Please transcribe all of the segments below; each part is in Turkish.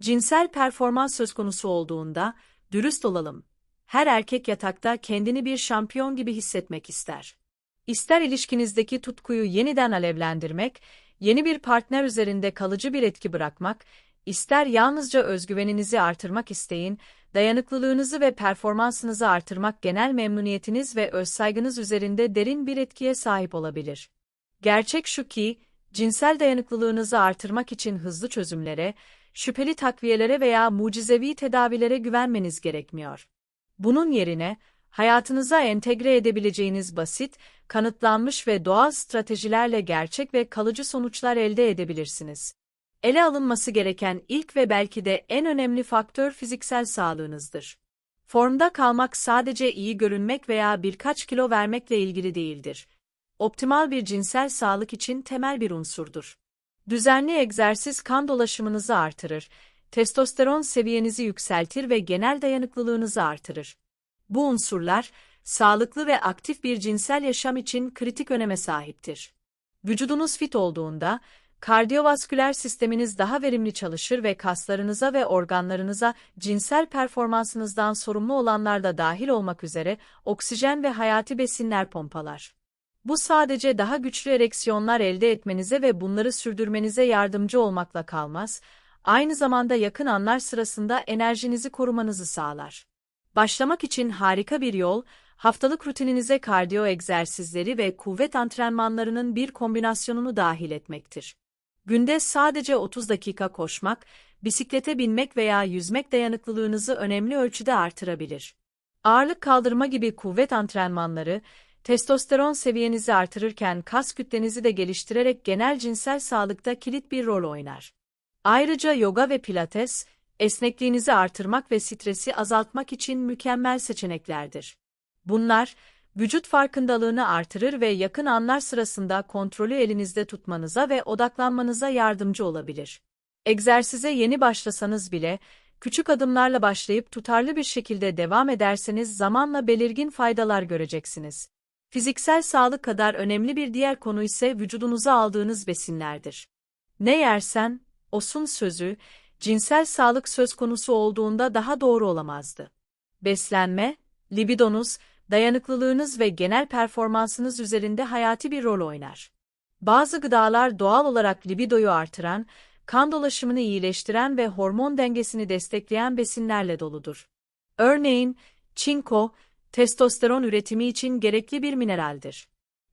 Cinsel performans söz konusu olduğunda, dürüst olalım. Her erkek yatakta kendini bir şampiyon gibi hissetmek ister. İster ilişkinizdeki tutkuyu yeniden alevlendirmek, yeni bir partner üzerinde kalıcı bir etki bırakmak, ister yalnızca özgüveninizi artırmak isteyin, dayanıklılığınızı ve performansınızı artırmak genel memnuniyetiniz ve özsaygınız üzerinde derin bir etkiye sahip olabilir. Gerçek şu ki, cinsel dayanıklılığınızı artırmak için hızlı çözümlere, şüpheli takviyelere veya mucizevi tedavilere güvenmeniz gerekmiyor. Bunun yerine, hayatınıza entegre edebileceğiniz basit, kanıtlanmış ve doğal stratejilerle gerçek ve kalıcı sonuçlar elde edebilirsiniz. Ele alınması gereken ilk ve belki de en önemli faktör fiziksel sağlığınızdır. Formda kalmak sadece iyi görünmek veya birkaç kilo vermekle ilgili değildir. Optimal bir cinsel sağlık için temel bir unsurdur. Düzenli egzersiz kan dolaşımınızı artırır, testosteron seviyenizi yükseltir ve genel dayanıklılığınızı artırır. Bu unsurlar, sağlıklı ve aktif bir cinsel yaşam için kritik öneme sahiptir. Vücudunuz fit olduğunda, kardiyovasküler sisteminiz daha verimli çalışır ve kaslarınıza ve organlarınıza cinsel performansınızdan sorumlu olanlar da dahil olmak üzere oksijen ve hayati besinler pompalar. Bu sadece daha güçlü ereksiyonlar elde etmenize ve bunları sürdürmenize yardımcı olmakla kalmaz, aynı zamanda yakın anlar sırasında enerjinizi korumanızı sağlar. Başlamak için harika bir yol, haftalık rutininize kardiyo egzersizleri ve kuvvet antrenmanlarının bir kombinasyonunu dahil etmektir. Günde sadece 30 dakika koşmak, bisiklete binmek veya yüzmek dayanıklılığınızı önemli ölçüde artırabilir. Ağırlık kaldırma gibi kuvvet antrenmanları, testosteron seviyenizi artırırken kas kütlenizi de geliştirerek genel cinsel sağlıkta kilit bir rol oynar. Ayrıca yoga ve pilates, esnekliğinizi artırmak ve stresi azaltmak için mükemmel seçeneklerdir. Bunlar, vücut farkındalığını artırır ve yakın anlar sırasında kontrolü elinizde tutmanıza ve odaklanmanıza yardımcı olabilir. Egzersize yeni başlasanız bile, küçük adımlarla başlayıp tutarlı bir şekilde devam ederseniz zamanla belirgin faydalar göreceksiniz. Fiziksel sağlık kadar önemli bir diğer konu ise vücudunuza aldığınız besinlerdir. Ne yersen, osun sözü, cinsel sağlık söz konusu olduğunda daha doğru olamazdı. Beslenme, libidonuz, dayanıklılığınız ve genel performansınız üzerinde hayati bir rol oynar. Bazı gıdalar doğal olarak libidoyu artıran, kan dolaşımını iyileştiren ve hormon dengesini destekleyen besinlerle doludur. Örneğin, çinko, testosteron üretimi için gerekli bir mineraldir.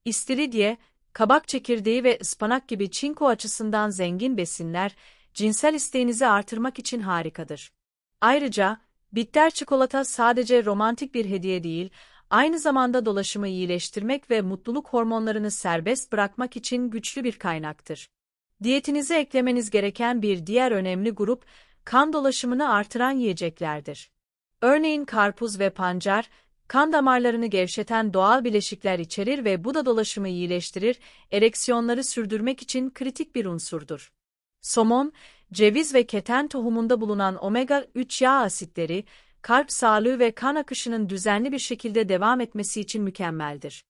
İstiridye, kabak çekirdeği ve ıspanak gibi çinko açısından zengin besinler, cinsel isteğinizi artırmak için harikadır. Ayrıca, bitter çikolata sadece romantik bir hediye değil, aynı zamanda dolaşımı iyileştirmek ve mutluluk hormonlarını serbest bırakmak için güçlü bir kaynaktır. Diyetinize eklemeniz gereken bir diğer önemli grup, kan dolaşımını artıran yiyeceklerdir. Örneğin karpuz ve pancar, kan damarlarını gevşeten doğal bileşikler içerir ve bu da dolaşımı iyileştirir, ereksiyonları sürdürmek için kritik bir unsurdur. Somon, ceviz ve keten tohumunda bulunan omega-3 yağ asitleri, kalp sağlığı ve kan akışının düzenli bir şekilde devam etmesi için mükemmeldir.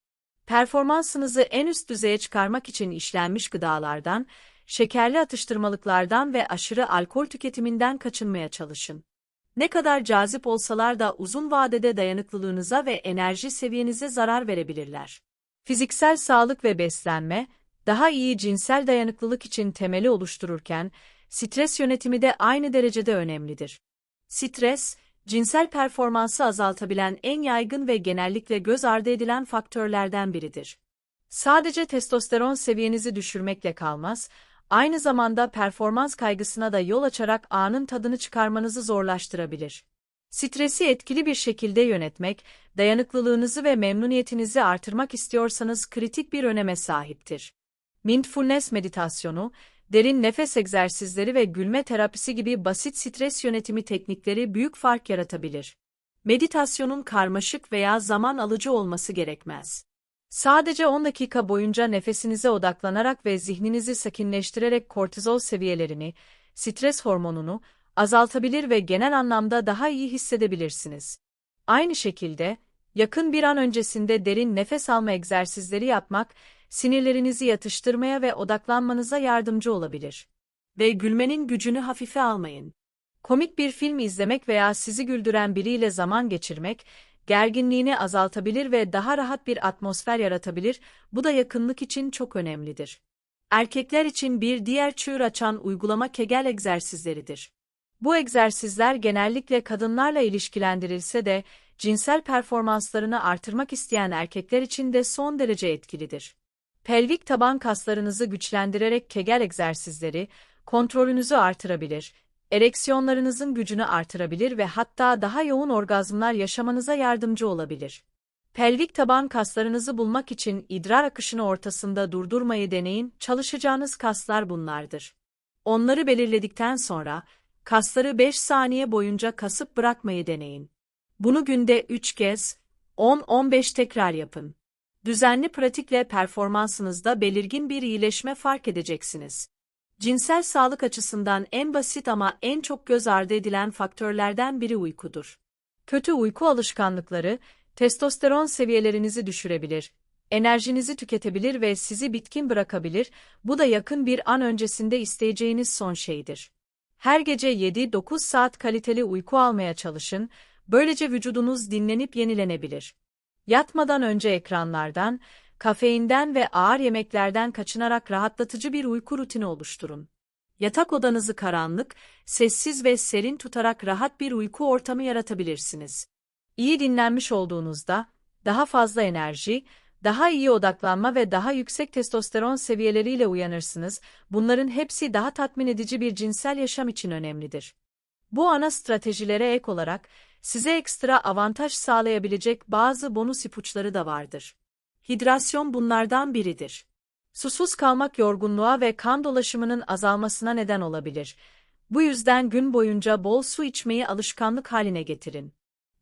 Performansınızı en üst düzeye çıkarmak için işlenmiş gıdalardan, şekerli atıştırmalıklardan ve aşırı alkol tüketiminden kaçınmaya çalışın. Ne kadar cazip olsalar da uzun vadede dayanıklılığınıza ve enerji seviyenize zarar verebilirler. Fiziksel sağlık ve beslenme, daha iyi cinsel dayanıklılık için temeli oluştururken, stres yönetimi de aynı derecede önemlidir. Stres, cinsel performansı azaltabilen en yaygın ve genellikle göz ardı edilen faktörlerden biridir. Sadece testosteron seviyenizi düşürmekle kalmaz, aynı zamanda performans kaygısına da yol açarak anın tadını çıkarmanızı zorlaştırabilir. Stresi etkili bir şekilde yönetmek, dayanıklılığınızı ve memnuniyetinizi artırmak istiyorsanız kritik bir öneme sahiptir. Mindfulness meditasyonu, derin nefes egzersizleri ve gülme terapisi gibi basit stres yönetimi teknikleri büyük fark yaratabilir. Meditasyonun karmaşık veya zaman alıcı olması gerekmez. Sadece 10 dakika boyunca nefesinize odaklanarak ve zihninizi sakinleştirerek kortizol seviyelerini, stres hormonunu azaltabilir ve genel anlamda daha iyi hissedebilirsiniz. Aynı şekilde, yakın bir an öncesinde derin nefes alma egzersizleri yapmak, sinirlerinizi yatıştırmaya ve odaklanmanıza yardımcı olabilir. Ve gülmenin gücünü hafife almayın. Komik bir film izlemek veya sizi güldüren biriyle zaman geçirmek, gerginliğini azaltabilir ve daha rahat bir atmosfer yaratabilir, bu da yakınlık için çok önemlidir. Erkekler için bir diğer çığır açan uygulama Kegel egzersizleridir. Bu egzersizler genellikle kadınlarla ilişkilendirilse de, cinsel performanslarını artırmak isteyen erkekler için de son derece etkilidir. Pelvik taban kaslarınızı güçlendirerek Kegel egzersizleri, kontrolünüzü artırabilir, ereksiyonlarınızın gücünü artırabilir ve hatta daha yoğun orgazmlar yaşamanıza yardımcı olabilir. Pelvik taban kaslarınızı bulmak için idrar akışını ortasında durdurmayı deneyin, çalışacağınız kaslar bunlardır. Onları belirledikten sonra, kasları 5 saniye boyunca kasıp bırakmayı deneyin. Bunu günde 3 kez, 10-15 tekrar yapın. Düzenli pratikle performansınızda belirgin bir iyileşme fark edeceksiniz. Cinsel sağlık açısından en basit ama en çok göz ardı edilen faktörlerden biri uykudur. Kötü uyku alışkanlıkları, testosteron seviyelerinizi düşürebilir, enerjinizi tüketebilir ve sizi bitkin bırakabilir, bu da yakın bir an öncesinde isteyeceğiniz son şeydir. Her gece 7-9 saat kaliteli uyku almaya çalışın, böylece vücudunuz dinlenip yenilenebilir. Yatmadan önce ekranlardan, kafeinden ve ağır yemeklerden kaçınarak rahatlatıcı bir uyku rutini oluşturun. Yatak odanızı karanlık, sessiz ve serin tutarak rahat bir uyku ortamı yaratabilirsiniz. İyi dinlenmiş olduğunuzda, daha fazla enerji, daha iyi odaklanma ve daha yüksek testosteron seviyeleriyle uyanırsınız, bunların hepsi daha tatmin edici bir cinsel yaşam için önemlidir. Bu ana stratejilere ek olarak, size ekstra avantaj sağlayabilecek bazı bonus ipuçları da vardır. Hidrasyon bunlardan biridir. Susuz kalmak yorgunluğa ve kan dolaşımının azalmasına neden olabilir. Bu yüzden gün boyunca bol su içmeyi alışkanlık haline getirin.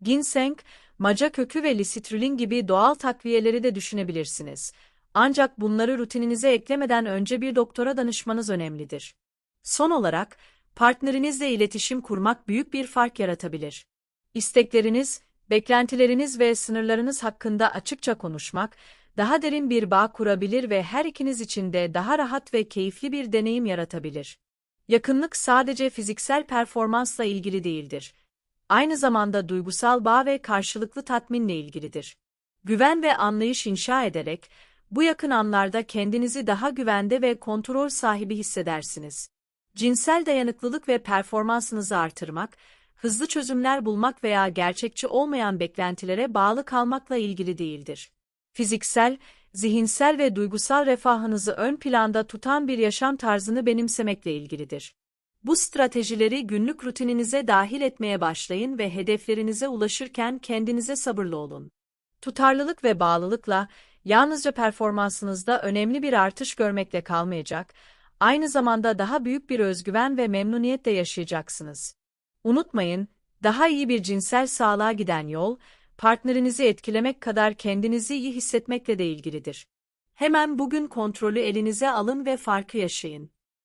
Ginseng, maca kökü ve lisitrilin gibi doğal takviyeleri de düşünebilirsiniz. Ancak bunları rutininize eklemeden önce bir doktora danışmanız önemlidir. Son olarak, partnerinizle iletişim kurmak büyük bir fark yaratabilir. İstekleriniz, beklentileriniz ve sınırlarınız hakkında açıkça konuşmak, daha derin bir bağ kurabilir ve her ikiniz için de daha rahat ve keyifli bir deneyim yaratabilir. Yakınlık sadece fiziksel performansla ilgili değildir. Aynı zamanda duygusal bağ ve karşılıklı tatminle ilgilidir. Güven ve anlayış inşa ederek, bu yakın anlarda kendinizi daha güvende ve kontrol sahibi hissedersiniz. Cinsel dayanıklılık ve performansınızı artırmak, hızlı çözümler bulmak veya gerçekçi olmayan beklentilere bağlı kalmakla ilgili değildir. Fiziksel, zihinsel ve duygusal refahınızı ön planda tutan bir yaşam tarzını benimsemekle ilgilidir. Bu stratejileri günlük rutininize dahil etmeye başlayın ve hedeflerinize ulaşırken kendinize sabırlı olun. Tutarlılık ve bağlılıkla yalnızca performansınızda önemli bir artış görmekle kalmayacak, aynı zamanda daha büyük bir özgüven ve memnuniyetle yaşayacaksınız. Unutmayın, daha iyi bir cinsel sağlığa giden yol, partnerinizi etkilemek kadar kendinizi iyi hissetmekle de ilgilidir. Hemen bugün kontrolü elinize alın ve farkı yaşayın.